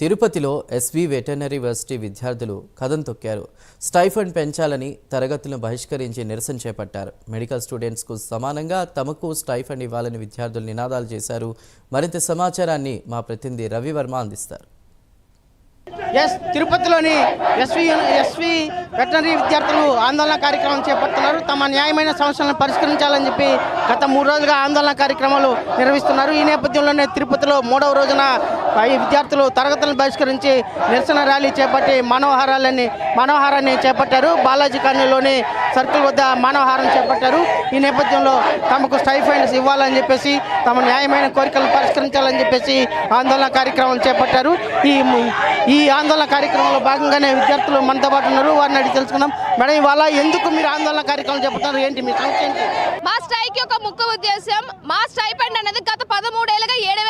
తిరుపతిలో SV veterinary university విద్యార్థులు కథం తొక్కారు. స్టైఫండ్ పెంచాలని తరగతులను బహిష్కరించి నిరసన చేపట్టారు. మెడికల్ స్టూడెంట్స్కు సమానంగా తమకు స్టైఫండ్ ఇవ్వాలని విద్యార్థులు నినాదాలు చేశారు. మరింత సమాచారాన్ని మా ప్రతినిధి రవివర్మ అందిస్తారు. ఎస్ తిరుపతిలోని ఎస్వి ఎస్వి వెటనరీ విద్యార్థులు ఆందోళన కార్యక్రమం చేపడుతున్నారు. తమ న్యాయమైన సమస్యలను పరిష్కరించాలని చెప్పి గత మూడు రోజులుగా ఆందోళన కార్యక్రమాలు నిర్వహిస్తున్నారు. ఈ నేపథ్యంలోనే తిరుపతిలో మూడవ రోజున ఈ విద్యార్థులు తరగతులను బహిష్కరించి నిరసన ర్యాలీ చేపట్టి మనోహారాలని మనోహారాన్ని చేపట్టారు. బాలాజీ కాలనీలోని సర్కిల్ వద్ద మనోహారం చేపట్టారు. ఈ నేపథ్యంలో తమకు స్టైఫైండ్స్ ఇవ్వాలని చెప్పేసి తమ న్యాయమైన కోరికలను పరిష్కరించాలని చెప్పేసి ఆందోళన కార్యక్రమం చేపట్టారు. ఈ ఈ ఆందోళన కార్యక్రమంలో భాగంగానే విద్యార్థులు మనతో పాటు ఉన్నారు. వారిని అడిగి తెలుసుకుందాం. మేడం ఇవాళ ఎందుకు మీరు ఆందోళన కార్యక్రమం చేపడుతున్నారు ఏంటి మీ సమస్య ఏంటి? మా స్ట్రైక్ యొక్క ముఖ్య ఉద్దేశం మా స్టైఫండ్ అనేది గత పదమూడేళ్ళుగా ఏడు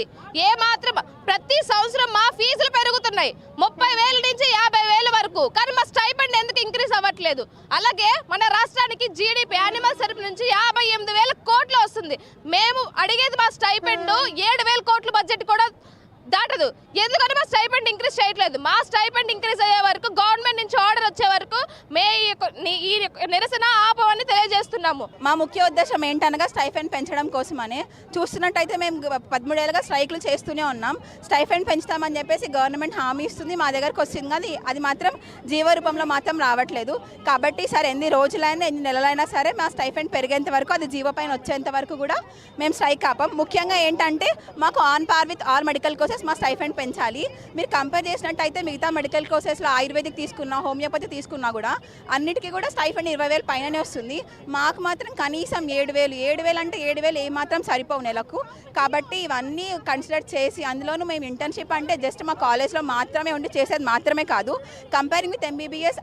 ఉన్నది ఏ మాత్రం ప్రతి సంవత్సరం మా ఫీజులు పెరుగుతున్నాయి. ముప్పై వేల నుంచి యాభై వేల వరకు. కానీ మా స్టైపెండ్ ఎందుకు ఇంక్రీజ్ అవ్వట్లేదు? అలాగే మన రాష్ట్రానికి జీడిపి యానిమల్ సర్ప్ నుంచి యాభై ఎనిమిది వేల కోట్లు వస్తుంది. మేము అడిగేది మా స్టైపెండ్ ఏడు వేల కోట్ల బడ్జెట్ కూడా దాటదు. ఎందుకంటే మా స్టైపెండ్ ఇంక్రీజ్ చేయట్లేదు. మా స్టైపెండ్ ఇంక్రీజ్ అయ్యే వరకు గవర్నమెంట్ నుంచి ఆర్డర్ వచ్చే వరకు మే ఈ నిరసన ఆపమని తెలియజేస్తున్నాము మా ముఖ్య ఉద్దేశం ఏంటనగా స్టైఫెండ్ పెంచడం కోసమని. చూస్తున్నట్టయితే మేము పదమూడేళ్ళుగా స్ట్రైక్లు చేస్తూనే ఉన్నాం. స్టైఫెండ్ పెంచుతామని చెప్పేసి గవర్నమెంట్ హామీ ఇస్తుంది. మా దగ్గరకు వస్తుంది కానీ అది మాత్రం జీవ రూపంలో మాత్రం రావట్లేదు. కాబట్టి సరే ఎన్ని రోజులైనా ఎన్ని నెలలైనా సరే మా స్టైఫెండ్ పెరిగేంత వరకు అది జీవ పైన వచ్చేంత వరకు కూడా మేము స్ట్రైక్ ఆపాం. ముఖ్యంగా ఏంటంటే మాకు on par with all medical courses మా స్టైఫెండ్ పెంచాలి. మీరు కంపేర్ చేసినట్టయితే మిగతా మెడికల్ కోర్సెస్లో ఆయుర్వేదిక్ తీసుకున్నా హోమియోపతి తీసుకున్నా కూడా అన్నిటికీ కూడా స్టైఫెండ్ ఇరవై వేలు పైననే వస్తుంది. మాకు మాత్రం కనీసం ఏడు వేలు ఏడు వేలు అంటే ఏడు వేలు ఏమాత్రం సరిపోవు నెలకు. కాబట్టి ఇవన్నీ కన్సిడర్ చేసి అందులోనూ మేము ఇంటర్న్షిప్ అంటే జస్ట్ మా కాలేజ్లో మాత్రమే ఉండి చేసేది మాత్రమే కాదు. కంపేరింగ్ విత్ ఎంబీబీఎస్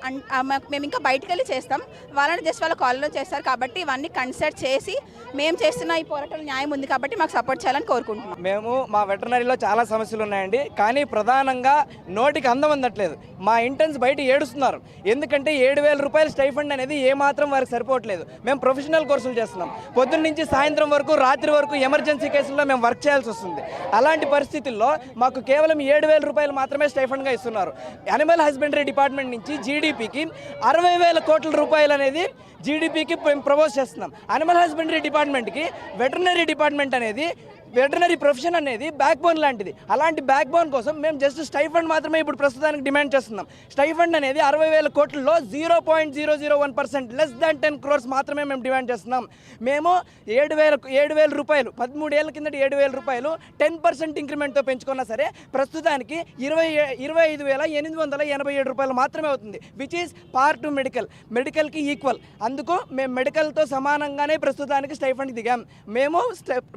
మేము ఇంకా బయటకు వెళ్ళి చేస్తాం. వాళ్ళని జస్ట్ వాళ్ళ కాలేజ్లో చేస్తారు కాబట్టి ఇవన్నీ కన్సిడర్ చేసి మేము చేస్తున్న ఈ పోరాటంలో న్యాయం ఉంది కాబట్టి మాకు సపోర్ట్ చేయాలని కోరుకుంటున్నాం. మేము మా వెటనరీలో చాలా సమస్యలు ఉన్నాయండి. కానీ ప్రధానంగా నోటికి అందం అందట్లేదు. మా ఇంటర్న్స్ బయట ఏడుస్తున్నారు. ఎందుకంటే ఏడు వేల రూపాయల స్టైఫండ్ అనేది ఏమాత్రం వారికి సరిపోవట్లేదు. మేము ప్రొఫెషనల్ కోర్సులు చేస్తున్నాం. పొద్దున్న నుంచి సాయంత్రం వరకు రాత్రి వరకు ఎమర్జెన్సీ కేసుల్లో మేము వర్క్ చేయాల్సి వస్తుంది. అలాంటి పరిస్థితుల్లో మాకు కేవలం ఏడు వేల రూపాయలు మాత్రమే స్టైఫండ్గా ఇస్తున్నారు. అనిమల్ హస్బెండరీ డిపార్ట్మెంట్ నుంచి జీడిపికి అరవై వేల కోట్ల రూపాయలు అనేది జీడిపికి ప్రపోజ్ చేస్తున్నాం. అనిమల్ హస్బెండరీ డిపార్ట్మెంట్కి వెటర్నరీ డిపార్ట్మెంట్ అనేది వెటనరీ ప్రొఫెషన్ అనేది బ్యాక్ బోన్ లాంటిది. అలాంటి బ్యాక్ బోన్ కోసం మేము జస్ట్ స్టైఫండ్ మాత్రమే ఇప్పుడు ప్రస్తుతానికి డిమాండ్ చేస్తున్నాం. స్టైఫండ్ అనేది అరవై వేల కోట్లలో zero point zero zero one percent less than ten crores మాత్రమే మేము డిమాండ్ చేస్తున్నాం. మేము ఏడు వేల ఏడు వేల రూపాయలు పదమూడేళ్ళ కిందటి ఏడు వేల రూపాయలు టెన్ పర్సెంట్ ఇంక్రిమెంట్తో పెంచుకున్నా సరే ప్రస్తుతానికి ఇరవై ఏ- ఇరవై ఐదు వేల ఎనిమిది వందల ఎనభై ఏడు రూపాయలు మాత్రమే అవుతుంది which is part to medical మెడికల్కి equal అందుకు మేము మెడికల్తో సమానంగానే ప్రస్తుతానికి స్టైఫండ్ దిగాం. మేము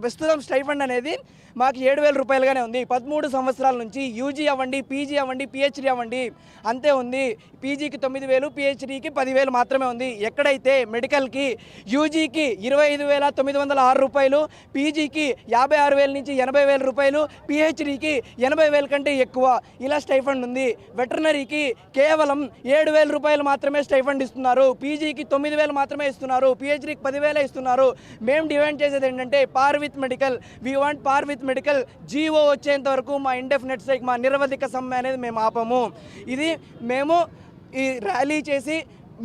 ప్రస్తుతం స్టైఫండ్ అనేది మాకు ఏడు వేల రూపాయలుగానే ఉంది. పదమూడు సంవత్సరాల నుంచి యూజీ అవ్వండి పీజీ అవ్వండి పిహెచ్డి అవ్వండి అంతే ఉంది. పీజీకి తొమ్మిది వేలు పిహెచ్డికి పదివేలు మాత్రమే ఉంది. ఎక్కడైతే మెడికల్కి యూజీకి ఇరవై ఐదు వేల తొమ్మిది వందల ఆరు రూపాయలు పీజీకి యాభై ఆరు వేల నుంచి ఎనభై వేల రూపాయలు పిహెచ్డికి ఎనభై వేల కంటే ఎక్కువ ఇలా స్టైఫండ్ ఉంది. వెటర్నరీకి కేవలం ఏడు వేల రూపాయలు మాత్రమే స్టైఫండ్ ఇస్తున్నారు. పీజీకి తొమ్మిది వేలు మాత్రమే ఇస్తున్నారు. పిహెచ్డికి పదివేలే ఇస్తున్నారు. మేము డిమాండ్ చేసేది ఏంటంటే par with medical we want par with medical G వచ్చేంత వరకు మా ఇండెఫినెట్ స్ట్రైక్ మా నిరవధిక సమ్మె అనేది మేము ఆపము. ఇది మేము ఈ ర్యాలీ చేసి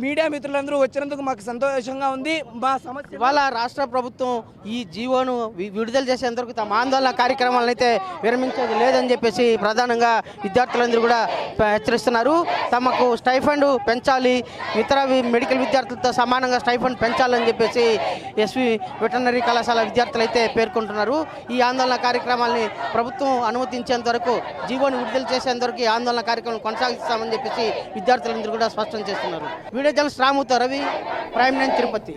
మీడియా మిత్రులందరూ వచ్చినందుకు మాకు సంతోషంగా ఉంది. మా సమస్య ఇవాళ రాష్ట్ర ప్రభుత్వం ఈ జీవోను విడుదల చేసేందుకు తమ ఆందోళన కార్యక్రమాలను అయితే విరమించేది లేదని చెప్పేసి ప్రధానంగా విద్యార్థులందరూ కూడా హెచ్చరిస్తున్నారు. తమకు స్టైఫండ్ పెంచాలి. ఇతర మెడికల్ విద్యార్థులతో సమానంగా స్టైఫండ్ పెంచాలని చెప్పేసి ఎస్వి వెటర్నరీ కళాశాల విద్యార్థులు అయితే పేర్కొంటున్నారు. ఈ ఆందోళన కార్యక్రమాల్ని ప్రభుత్వం అనుమతించేంత వరకు జీవోను విడుదల చేసేంత వరకు ఈ ఆందోళన కార్యక్రమం కొనసాగిస్తామని చెప్పేసి విద్యార్థులందరూ కూడా స్పష్టం చేస్తున్నారు. వీడియో జర్నలిస్ట్ రాముతో రవి ప్రైమ్ నైన్ తిరుపతి.